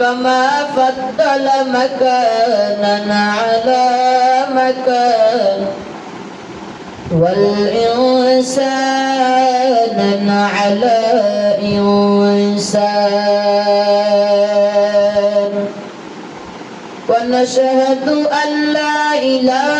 كما فضل مكانا على مكان. والإنسان على إنسان. ونشهد أن لا إله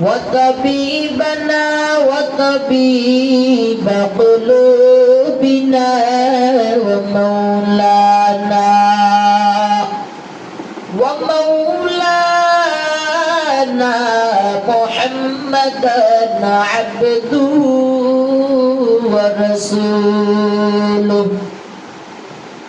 وطبيبنا وطبيب قلوبنا ومولانا ومولانا محمدا عبده ورسوله.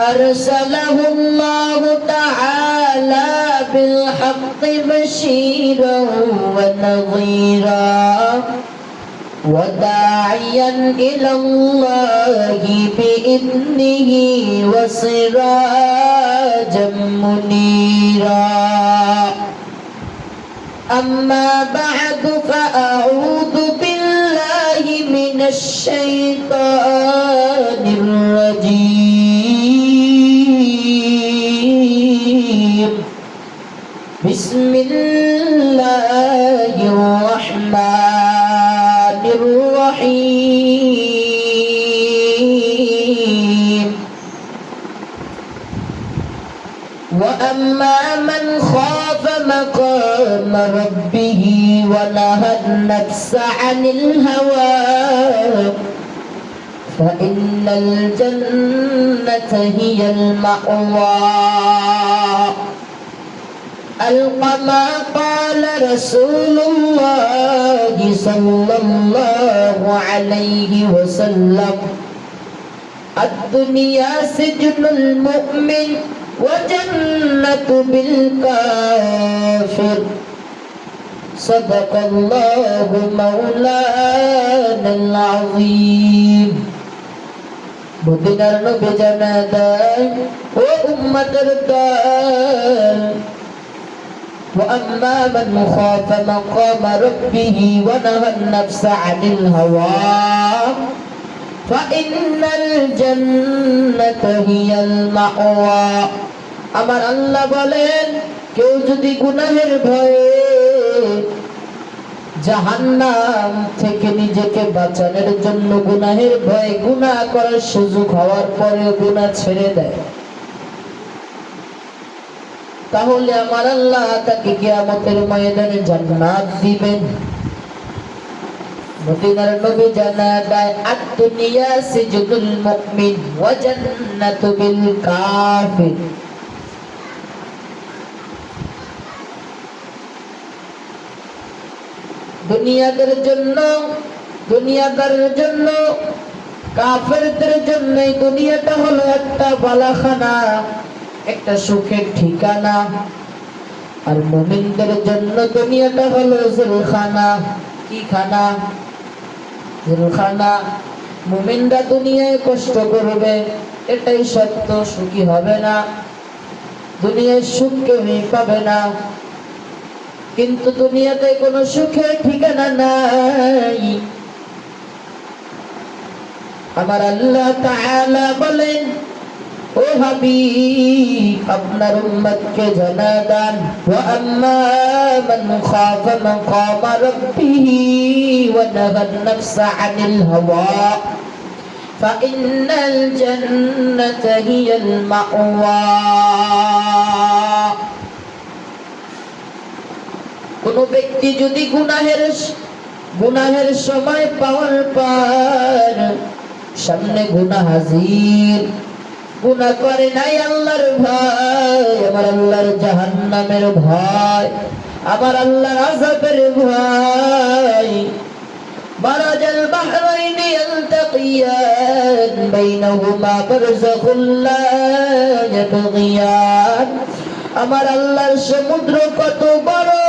أرسله الله تعالى بالحق بشيرا ونظيرا وداعيا إلى الله بإذنه وسراجا منيرا. أما بعد فأعوذ بالله من الشيطان الرجيم. بسم الله الرحمن الرحيم. وأما من خاف مقام ربه ونهى النفس عن الهوى فإن الجنة هي المأوى. القما قال رسول الله صلى الله عليه وسلم الدنيا سجن المؤمن وجنة بالكافر صدق الله مولانا العظيم মদিনার নবী জানা দেয় ও উম্মতের দল وأما من خاف مقام ربه ونهى النفس عن الهوى فإن الجنة هي المأوى আমার আল্লাহ বলেন কেউ যদি গুনাহের ভয়ে জাহান্নাম থেকে নিজেকে বাঁচানোর জন্য গুনাহের ভয়ে গুনাহ করার সুযোগ হওয়ার পরে গুনাহ ছেড়ে দেয় তাহলে আমার আল্লাহ তাকে কিয়ামতের ময়দানে জান্নাত দিবেন। মদিনার নবী জানা দেয় আদ-দুনিয়া সিজনুল মুমিন ওয়া জান্নাতু বিল কাফির। দুনিয়াদের জন্য দুনিয়াদারের জন্য, কাফেরদের জন্য দুনিয়াটা হলো একটা বালাখানা। একটা সুখের ঠিকানা। আর মুমিনদের জন্য দুনিয়াটা হলো জেলখানা। কি খানা? জেলখানা। মুমিনরা দুনিয়ায় কষ্ট করবে, এটাই সত্য, সুখী হবে না। দুনিয়ার সুখ কেউই পাবে না। কিন্তু দুনিয়াতে কোনো সুখের ঠিকানা নাই। আমার আল্লাহ বলেন ও হাবিব আপনার উম্মতকে জানা দান ওয়া আম্মা মান খাফা মাকামা রাব্বিহি ওয়া নাহান নাফসা আনিল হাওয়া فإن الجنة هي المأوى কোন ব্যক্তি যদি গুনাহের গুনাহের সময় পাওয়ার পর সামনে গুনাহ হাজির গুনাহ করে নাই আল্লাহর ভয় আমার আল্লাহর জাহান্নামের ভয় আমার আল্লাহর আযাবের ভয় مرج البحرين يلتقيان بينهما برزخ لا يبغيان আমার আল্লাহর সমুদ্র কত বড় বড়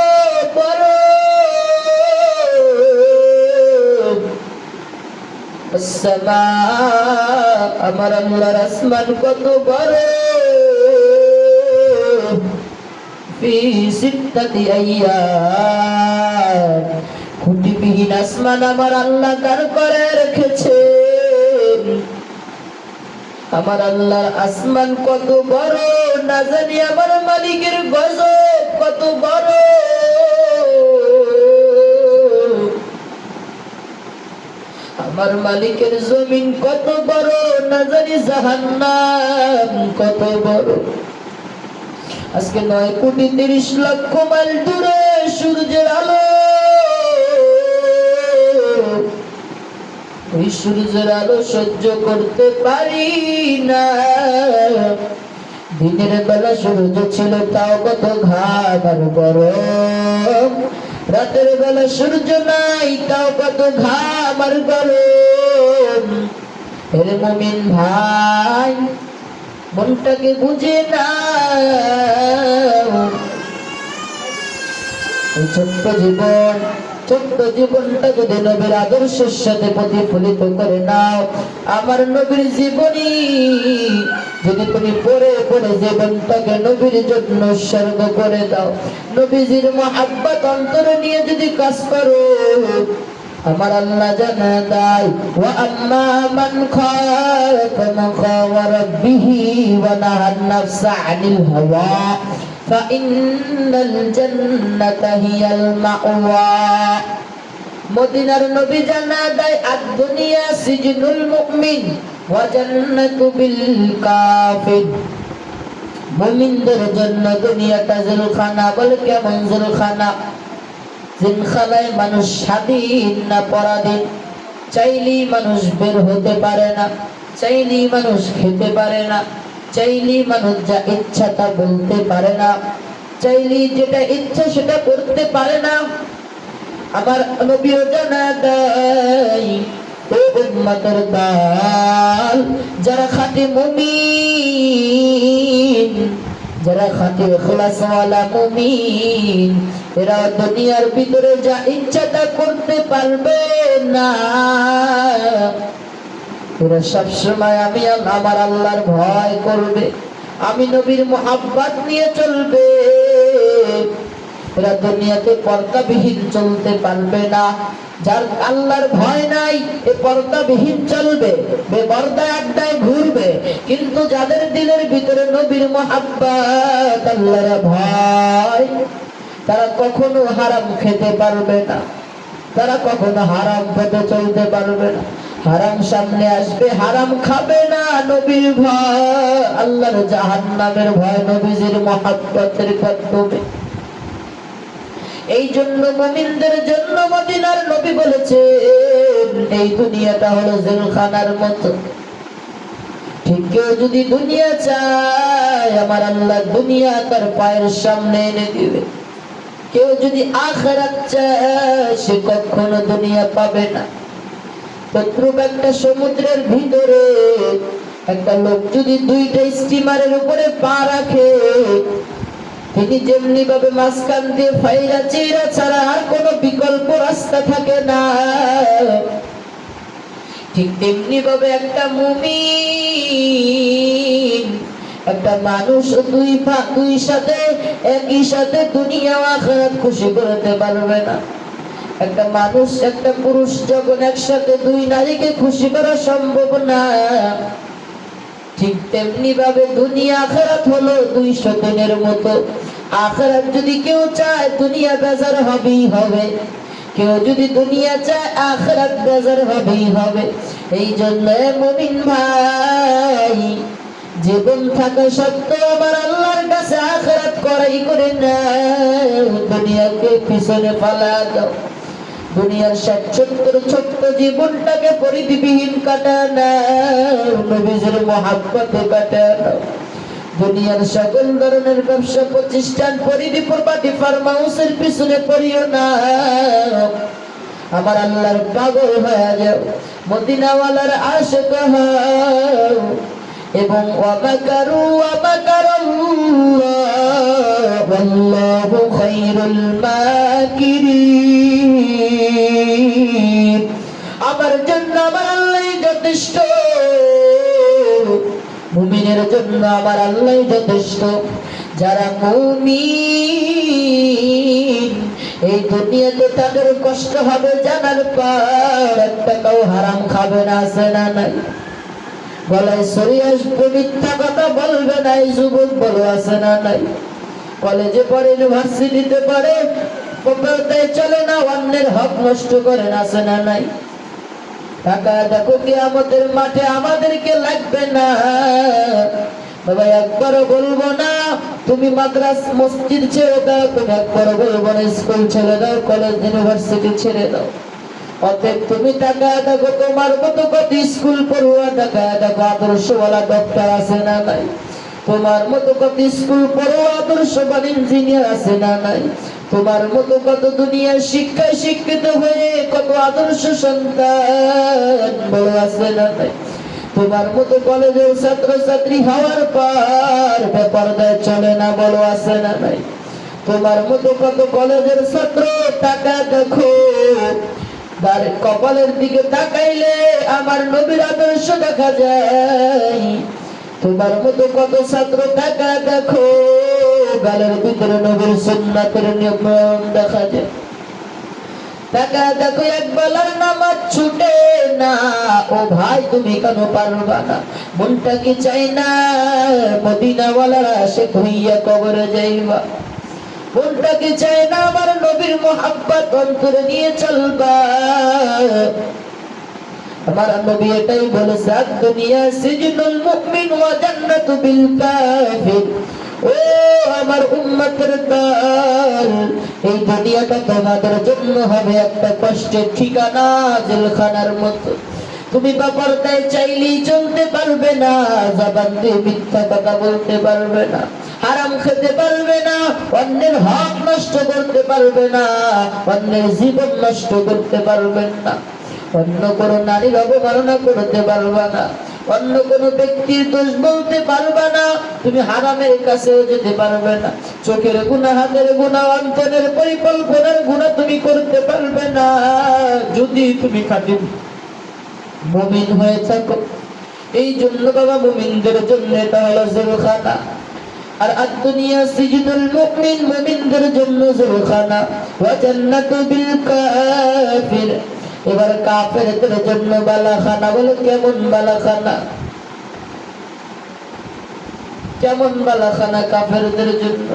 আমার মুলার আসমান কত বড়? আসমান কার করে আমার আল্লাহর আসমান কত বড়? না জানি আমার মালিকের গজব কত বড়? আমার মালিকের জমিন কত বড়, না জানি জাহান্নাম কত বড়। আজকে নয় কোটি তিরিশ লক্ষ মাইল দূরে সূর্যের আলো। ওই সূর্যের আলো সহ্য করতে পারি না। দিনের বেলা সূর্য ছিল তাও কত ঘাম আর গরম। রাতের বেলা সূর্য নাই, তাও কত ঘামার গরম। হেরে মমিন ভাই, মনটাকে বুঝে না ছোট্ট জীবন ছোট্ট জীবনটা যদি নবীর আদর্শের সাথে প্রতিফলিত করে নাও, আমার নবীর জীবনী যদি তুমি পরে পরে জীবনটাকে নবীর জন্য উৎসর্গ করে দাও। নবীজির মহাব্বাত অন্তরে নিয়ে যদি কাজ করো আমার আল্লাহ জানা দেয় ওয়া আম্মা মান খাফা মাকামা রাব্বিহি ওয়া আনিল মদিনার নবী জানা দেয় আদ দুনিয়া সিজনুল মুমিন ওয়া বিল কাফির মুমিনদের জন্য দুনিয়াটা জেলখানা বলে কেমন জেলখানা জিনখানায় মানুষ স্বাধীন না পরাধীন? চাইলেই মানুষ বের হতে পারে না, চাইলেই মানুষ খেতে পারে না, চাইলেই মানুষ যা ইচ্ছা তা বলতে পারে না, চাইলেই যেটা ইচ্ছা সেটা করতে পারে না। আমার নবীও জানা দেয় উম্মতের দল, যারা খাঁটি মুমিন যারা খাঁটি খোলাসওয়ালা মুমিন, এরা দুনিয়ার ভিতরে যা ইচ্ছা তা করতে পারবে না। এরা সবসময় আমি আমার আল্লাহর ভয় করবে, আমি নবীর মোহাব্বত নিয়ে চলবে। এরা দুনিয়াতে পর্দাবিহীন চলতে পারবে না। যার আল্লাহর ভয় নাই, এ পর্দাবিহীন চলবে বেপর্দা আড্ডায় ঘুরবে। কিন্তু যাদের দিলের ভিতরে নবীর মোহাব্বত, আল্লাহর ভয়, তারা কখনো হারাম খেতে পারবে না। তারা কখনো হারাম পথে চলতে পারবে না। হারাম সামনে আসবে, হারাম খাবে না নবীর ভয়। আল্লাহর জাহান্নামের ভয় নবীজির মহাব্বতের কর্তব্যে এই জন্য মুমিনদের জন্য মদিনার নবী বলেছে, এই দুনিয়াটা হলো জেলখানার মতো। কেউ যদি দুনিয়া চায়, আমার আল্লাহ দুনিয়া তার পায়ের সামনে এনে দিবে। কেউ যদি আখেরাত চায়, সে কখনো দুনিয়া পাবে না। তদ্রুপ একটা সমুদ্রের ভিতরে একটা লোক যদি দুইটা স্টিমারের উপরে পা রাখে তিনি যেমনি ভাবে মাঝখান দিয়ে ফাইরা চিরা ছাড়া আর কোনো বিকল্প রাস্তা থাকে না। ঠিক তেমনি ভাবে একটা মুমিন, একটা মানুষ দুই পা দুই সাথে, একই সাথে দুনিয়া আখিরাত খুশি করতে পারবে না। একটা মানুষ, একটা পুরুষ যখন একসাথে দুই নারীকে খুশি করা সম্ভব না। ঠিক তেমনি ভাবে দুনিয়া আখেরাত হলো দুইশো দিনের মতো। আখেরাত যদি কেউ চায়, দুনিয়া বেজার হবেই হবে। কেউ যদি দুনিয়া চায়, আখেরাত বেজার হবেই হবে। এই জন্য মমিন ভাই, জীবন থাকা সত্ত্বেও আমার আল্লাহর কাছে আখেরাত করাই করে না দুনিয়াকে পিছনে পালা দাও। দুনিয়ার সত্তর ছোট্ট জীবনটাকে পরিধিবিহীন কাটানো নবীজের কাটানো দুনিয়ার সকল ধরনের ব্যবসা, প্রতিষ্ঠান, পরিধি, প্রপার্টি ফার্ম হাউসের পিছনে পড়িও না। আমার আল্লাহর পাগল হয়ে যাও, মদিনাওয়ালার আশেক এবং ওয়াবাকারু ওয়াবাকারাল্লাহ ওয়াল্লাহু খায়রুল মাকিরিন। আমার আল্লাহই যথেষ্ট। মুমিনের জন্য আমার আল্লাহই যথেষ্ট। যারা মুমিন, এই দুনিয়াতে তাদের কষ্ট হবে জানার পর একটা কেউ হারাম খাবে না, আছে না নাই? গলায় সরিয়ে আসবে মিথ্যা কথা বলবে না, এই যুবক বলো, আছে না নাই? কলেজে পড়ে ইউনিভার্সিটিতে পড়ে চলে না, অন্যের হক নষ্ট করে আছে না নাই? টাকা দেখো আমাদের মাঠে আমাদেরকে লাগবে না। বাবা, একবারও বলব না, তুমি মাদ্রাস, মসজিদ ছেড়ে দাও, তুমি একবারও বলব না, স্কুল ছেড়ে দাও কলেজ ইউনিভার্সিটি ছেড়ে দাও। অতএব তুমি টাকা দেখো তোমার মতো কত স্কুল পড়ুয়া টাকা দেখো আদর্শওয়ালা ডক্টর আছে না নাই? তোমার মতো কত স্কুল পড়ুয়া আদর্শবান ইঞ্জিনিয়ার আছে না নাই? তোমার মতো কত দুনিয়ার শিক্ষায় শিক্ষিত হয়ে কত আদর্শ সন্তান বড় আছে না নাই? তোমার মতো কলেজের ছাত্র ছাত্রী হওয়ার পর বেপরদায় চলে না বলো আছে না নাই? তোমার মতো কত কলেজের ছাত্র টাকা দেখো কপালের দিকে তাকাইলে আমার নবীর আদর্শ দেখা যায়। তোমার মতো কত ছাত্র টাকা দেখো। গালের ভিতরে নবীর সুন্নাতের নিয়ম দেখা যায়। টাকা দেখো এক বেলার নামাজ ছুটে না। ও ভাই, তুমি কেন পারবা না? মনটা কি চাই না? মদিনাওয়ালারা সে হইয়া কবরে যাইবা। মনটা কি চাই না? আমার নবীর মোহাব্বত অন্তরে নিয়ে চলবা। আমার নবী এটাই বলেছে দুনিয়া সিজনুল মুমিন ওয়া জান্নাতু বিল কাফির। ও আমার উম্মতের দল, এই দুনিয়াটা তোমাদের জন্য হবে একটা কষ্টের ঠিকানা জেলখানার মতো। তুমি বাবার দায় চাইলেই চলতে পারবে না, জবান দিয়ে মিথ্যা কথা বলতে পারবে না, হারাম খেতে পারবে না, অন্যের হক নষ্ট করতে পারবে না, অন্যের জীবন নষ্ট করতে পারবেন না। অন্য কোনো নারীর অবমাননা করতে পারবা না। অন্য কোন ব্যক্তির দোষ বলতে পারবা না। তুমি হারামের কাছেও যেতে পারবে না। চোখের গুণা, হাতের গুণা, অন্তরের পরিকল্পনার গুণা তুমি করতে পারবে না। যদি তুমি খাটি মুমিন হয়ে থাকো। এই জন্য বাবা মুমিনদের জন্য এটা হলো জেলখানা। আর আদ-দুনিয়া সিজনুল মুমিন, মুমিনদের জন্য জেলখানা। ওয়া বিল কাফির। এবার কাফেরদের জন্য বালাখানা, বলে কেমন বালাখানা? কেমন বালাখানা কাফেরদের জন্য?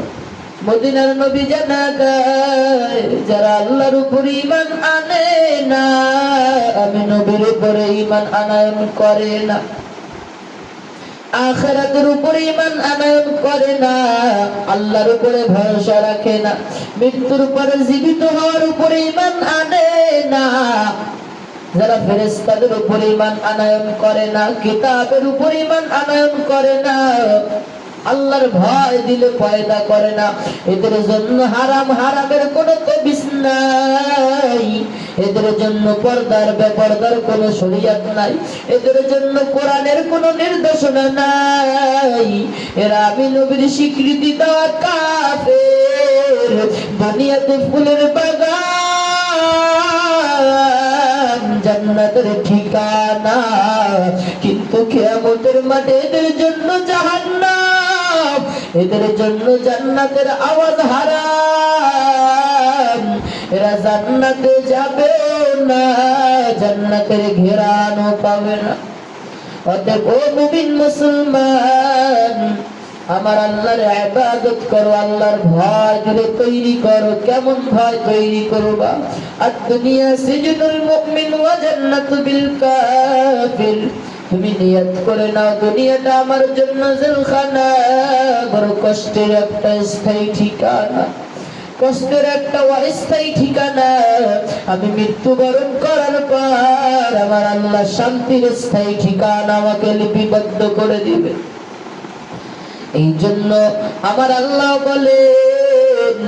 মদিনার নবী জানা গায় যারা আল্লাহর উপর ইমান আনে না, আমি নবীর উপরে ইমান আনায়ন করে না। আখেরাতের উপরে ইমান আনায়ন করে না, আল্লাহর উপরে ভরসা রাখে না, মৃত্যুর পরে জীবিত হওয়ার উপরে ইমান আনে না। যারা ফেরেস্তাদের উপর ইমান আনায়ন করে না, কিতাবের উপর ইমান আনায়ন করে না, আল্লাহর ভয় দিলে পয়দা করে না। এদের জন্য হারাম, হারামের কোনো তবিস নাই। এদের জন্য পর্দার বেপর্দার কোনো শরিয়াত নাই। এদের জন্য কোরআনের কোনো নির্দেশনা নাই। এরা আমি স্বীকৃতি দেওয়া ফুলের বাগান, জান্নাতের ঠিকানা। কিন্তু কিয়ামতের মাঠে এদের জন্য জাহান্নাম, এদের জন্য জান্নাতের আওয়াজ হারাম। এরা জান্নাতে যাবে না, জান্নাতের ঘেরানো পাবে না। অতএব ও মুমিন মুসলমান, আমার আল্লাহর ইবাদত করো, আল্লাহর ভয় দিলে তৈরি করো, কেমন ভয় তৈরি করবা? আর দুনিয়া সিজনুল মুমিন ওয়া বিল কাফির। তুমি নিয়ত করে নাও, দুনিয়াটা আমার জন্য জেলখানা। বড় কষ্টের একটা স্থায়ী ঠিকানা। কষ্টের একটা অস্থায়ী ঠিকানা আমি মৃত্যুবরণ করার পর আমার আল্লাহ শান্তির স্থায়ী ঠিকানা আমাকে লিপিবদ্ধ করে দিবে এই জন্য আমার আল্লাহ বলেন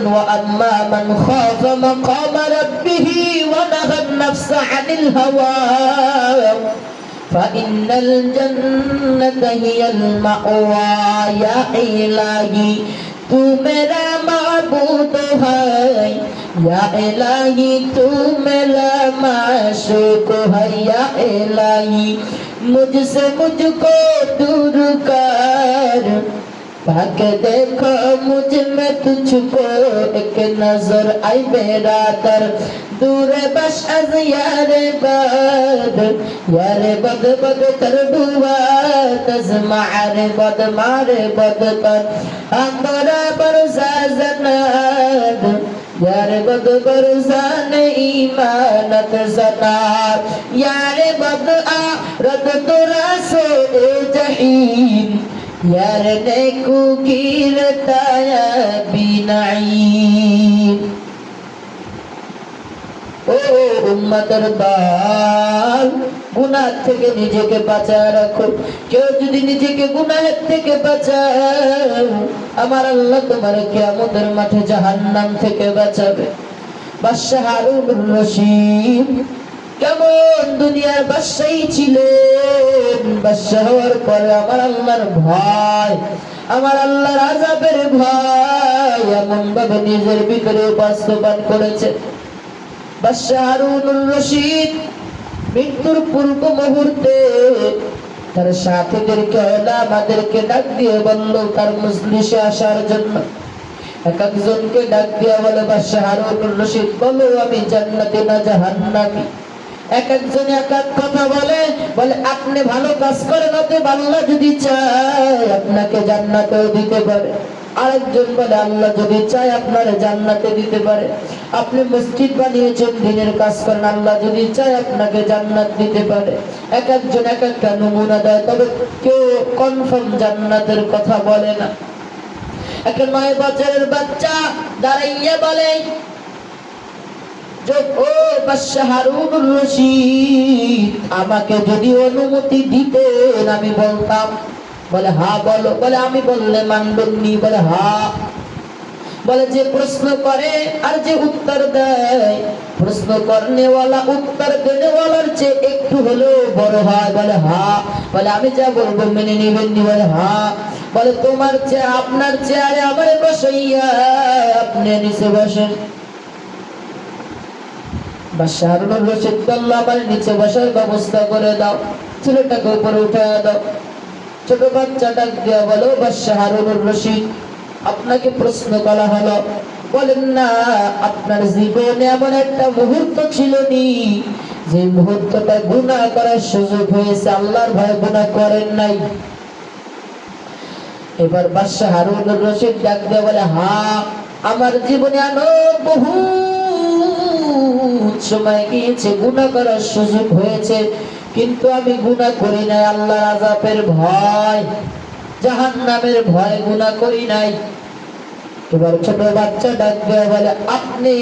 وأما من خاف مقام ربه ونهى النفس عن الهوى فإن الجنة هي المأوى يا إلهي तू मेरा माबूद है या इलाही तू मेरा माशूक है या इलाही मुझसे मुझको दूर कर ताकि देखो मुझ में तुझको एक नजर आई मेरा तर दूर बस अज यार बद यार बद बद कर डुबा तज मारे बद मारे बद कर हमरा बरसा जनाद यार बद बरसान ईमानत जनार यार बद आ रद तुरा सो ए जहीन यार देखो गिरताया बिनाईन ও উম্মতের দল গুনাহ থেকে নিজেকে বাঁচায় রাখো কেউ যদি নিজেকে গুনাহের থেকে বাঁচায় আমার আল্লাহ তোমার কিয়ামতের মাঠে জাহান্নাম থেকে বাঁচাবে বাদশাহ হারুন রশিদ কেমন দুনিয়ার বাদশাহী ছিলেন? বাদশাহ হওয়ার পরে আমার আল্লাহর ভয়, আমার আল্লাহর আজাবের ভয় এমন ভাবে নিজের ভিতরে বাস্তবায়ন করেছে। বাদশাহ হারুনুর রশিদ মৃত্যুর পূর্ব মুহূর্তে তার সাথীদেরকে আমাদেরকে ডাক দিয়ে বলল, তার মজলিসে আসার জন্য। এক একজনকে ডাক দিয়া বলে, বাদশাহ হারুনুর রশিদ, বলো আমি জান্নাতি না জাহান্নামী? এক একজন এক এক কথা বলে বলে, আপনি ভালো কাজ আল্লাহ যদি চায়, আপনাকে জান্নাতেও দিতে পারে। আরেকজন বলে, আল্লাহ যদি চায়, আপনার জান্নাতে দিতে পারে। আপনি মসজিদ বানিয়েছেন, দিনের কাজ করেন, আল্লাহ যদি চায়, আপনাকে জান্নাত দিতে পারে। এক একজন এক একটা নমুনা দেয়, তবে কেউ কনফার্ম জান্নাতের কথা বলে না। একটা নয় বছরের বাচ্চা দাঁড়াইয়া বলে যে, ও বাদশাহ হারুনুর রশিদ আমাকে যদি অনুমতি দিতেন, আমি বলতাম। বলে, হা, বলো। বলে, আমি বললে মানবেননি। বলে, হা। বলে, যে প্রশ্ন করে আর যে উত্তর দেয়, প্রশ্ন করনেওয়ালা, উত্তর দেনেওয়ালার চেয়ে একটু হলেও বড় হয়। বলে, হা। বলে, আমি যা বলব মেনে নেবেননি। বলে, হা। বলে, তোমার চেয়ে, আপনার চেয়ারে আমার বসাইয়া আপনি নিচে বসেন। নিচে বসার ব্যবস্থা করে দাও। ছেলেটাকে দাও। ছোট বাচ্চা ডাক বলো আপনাকে প্রশ্ন করা হলো। বলেন না, আপনার জীবনে এমন একটা মুহূর্ত ছিল নি? যে মুহূর্তটা গুনাহ করার সুযোগ হয়েছে, আল্লাহর ভয় গুনাহ করেন নাই। এবার বাদশাহ হারুনুর রশিদ ডাক দিয়ে বলে, হা, আমার জীবনে আনো বহু সময় গিয়েছে, গুনাহ করার সুযোগ হয়েছে, কিন্তু আমি গুনাহ করি নাই, আল্লাহর আযাবের ভয়, জাহান্নামের ভয় গুনাহ করি নাই। এবার ছোট বাচ্চা ডাক দিয়ে বলে, আপনি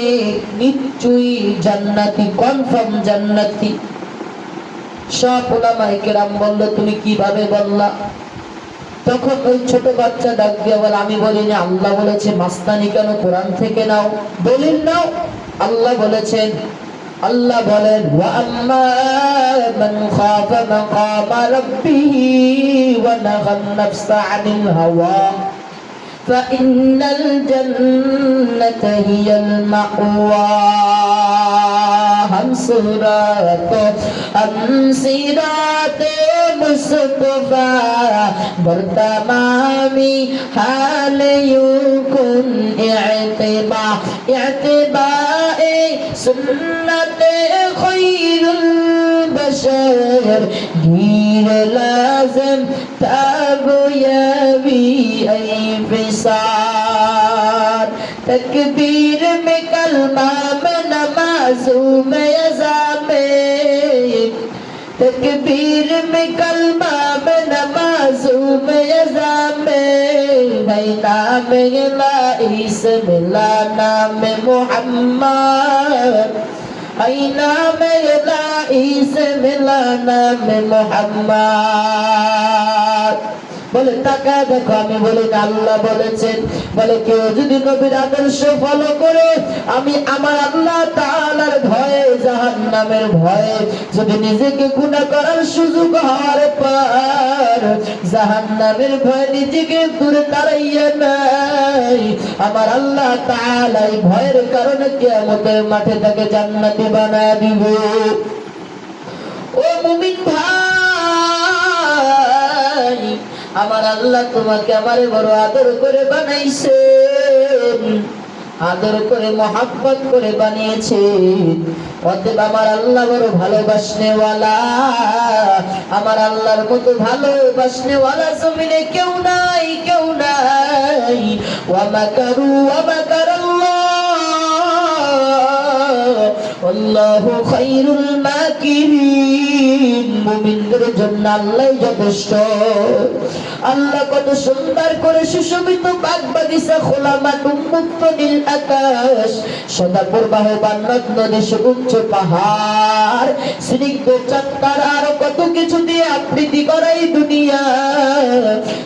নিশ্চয়ই জান্নাতি কনফার্ম জান্নাতি। সব তুমি কীভাবে বললা? তখন ওই ছোট বাচ্চা ডাক দিয়ে বলে, আমি বলিনি, আল্লাহ বলেছে, মাস্তানি কেন কোরআন থেকে নাও, দলিল নাও। আল্লাহ বলেছেন আল্লাহ বলেন ওয়াম্মা মান খাফা মাকামা রাব্বিহি ওয়া নাহান নাফসা আনিল হাওয়া فإن الجنة هي المأوى هم صراط صراط مصطفى برتمام حال يكون اعتباء اعتباء سنة خير البشر. دين لازم تابويا بي اي فساد تكبیر میں کلمہ میں نمازوں میں तकबीर में कलमा में नमाजों में अज़ा में भाई नाम ला मिला नाम मोहम्मद आई नाम ला मिला नाम मोहम्मद বলে টাকা দেখো, আমি বলি আল্লাহ বলেছেন। বলে কেউ যদি নবীর আদর্শ ফলো করে, আমি আমার আল্লাহ তাআলার ভয়ে, জাহান্নামের ভয়ে যদি নিজেকে গুনাহ করার সুযোগ হওয়ার পর, জাহান্নামের ভয়ে নিজেকে দূরে তাড়াইয়া নাই আমার আল্লাহ তাআলা এই ভয়ের কারণে কিয়ামতের মাঠে তাকে জান্নাতি বানায় দিব। ও মুমিন ভাই আমার আল্লাহ তোমাকে আমারে বড় আদর করে বানাইছে। আদর করে, মহাব্বত করে বানিয়েছে। অতএব আমার আল্লাহ বড় ভালোবাসনেওয়ালা। আমার আল্লাহর মতো ভালোবাসনেওয়ালা জমিনে কেউ নাই কেউ নাই। ওয়ামাকারু ওয়ামাকারাল্লাহ আল্লাহু খায়রুল মাকিরিন। মুমিনদের জন্য আল্লাহ যথেষ্ট। আল্লাহ কত সুন্দর করে সুশোভিত বাগ বাগিচা খোলা মাঠ উন্মুক্ত নীল আকাশ সদা প্রবাহ বান্নত নদী সুউচ্চ পাহাড়, স্নিগ্ধ চত্বর আরও কত কিছু দিয়ে আবৃত্তি করাই দুনিয়া।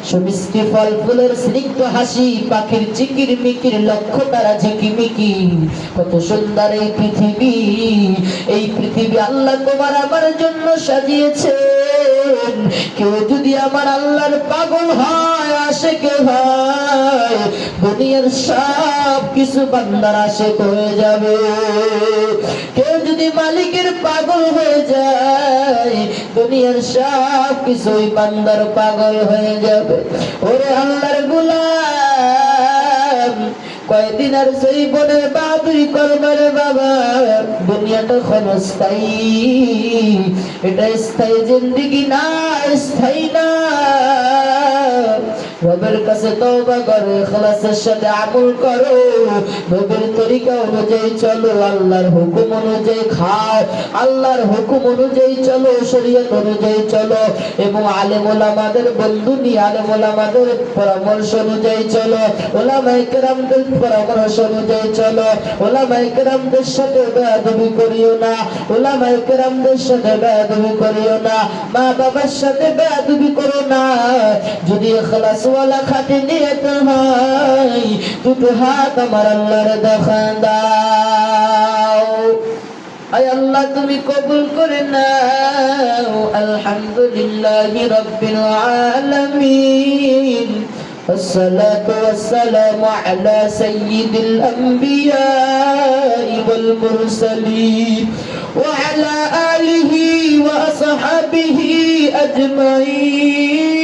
সুমিষ্টি ফল ফুলের স্নিগ্ধ হাসি, পাখির চিকির মিকির লক্ষ্য তারা ঝিকিমিকি। কত সুন্দর এই পৃথিবী এই পৃথিবী আল্লাহ তোমার আমার জন্য সাজিয়েছেন কেউ যদি আমার আল্লাহর পাগল হয় আসে কে ভাই দুনিয়ার সব কিছু বান্দার আশেক হয়ে যাবে। কেউ যদি মালিকের পাগল হয়ে যায়, দুনিয়ার সব কিছুই বান্দার পাগল হয়ে যাবে। ওরে আল্লাহর গুলাম কয়দিন আর সেই বনে বাদুরি করবার বাবা, দুনিয়াটা ক্ষণস্থায়ী এটা স্থায়ী জিন্দিগি না, স্থায়ী না। রবের কাছে তওবা করো, ইখলাসের সাথে আমল করো। নবীর তরিকা অনুযায়ী চলো, আল্লাহর হুকুম অনুযায়ী খাও। আল্লাহর হুকুম অনুযায়ী চলো, শরীয়ত অনুযায়ী চলো এবং আলেম ওলামাদের বন্ধু নিয়ে আলেম ওলামাদের পরামর্শ অনুযায়ী চলো। ওলামায়ে কেরামদের পরামর্শ অনুযায়ী চলো। ওলামায়ে কেরামদের সাথে বেয়াদবি করিও না। ওলামায়ে কেরামদের সাথে বেয়াদবি করিও না। মা বাবার সাথে বেয়াদবি করো না। যদি ইখলাস ওয়ালা খাঁটি নিয়ত হয় দুটো হাত আমার আল্লাহর দেখা দাও আয় আল্লাহ তুমি কবুল করে নাও আলহামদুলিল্লাহ রাব্বিল আলামিন والصلاة والسلام على سيد الأنبياء والمرسلين وعلى آله وأصحابه أجمعين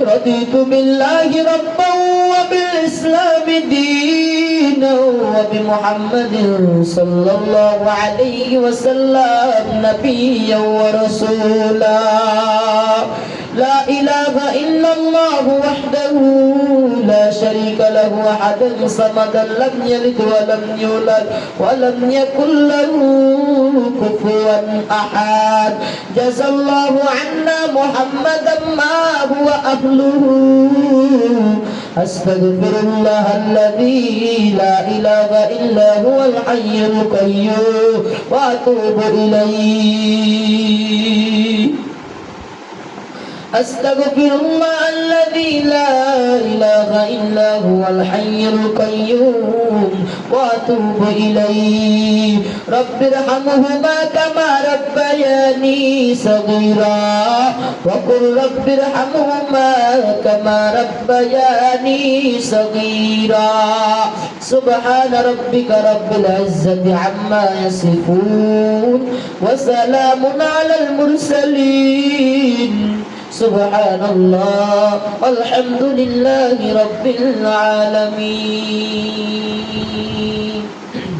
رضيت بالله ربا وبالإسلام دينا وبمحمد صلى الله عليه وسلم نبيا ورسولا. لا إله إلا الله وحده لا شريك له أحدا صمدا لم يلد ولم يولد ولم يكن له كفوا أحد. جزى الله عنا محمدا ما هو أهله. أستغفر الله الذي لا إله إلا هو الحي القيوم وأتوب إليه. أستغفر الله الذي لا إله إلا هو الحي القيوم وأتوب إليه. رب ارحمهما كما ربياني صغيرا. وقل رب ارحمهما كما ربياني صغيرا. سبحان ربك رب العزة عما يصفون. وسلام على المرسلين. سبحان الله والحمد لله رب العالمين.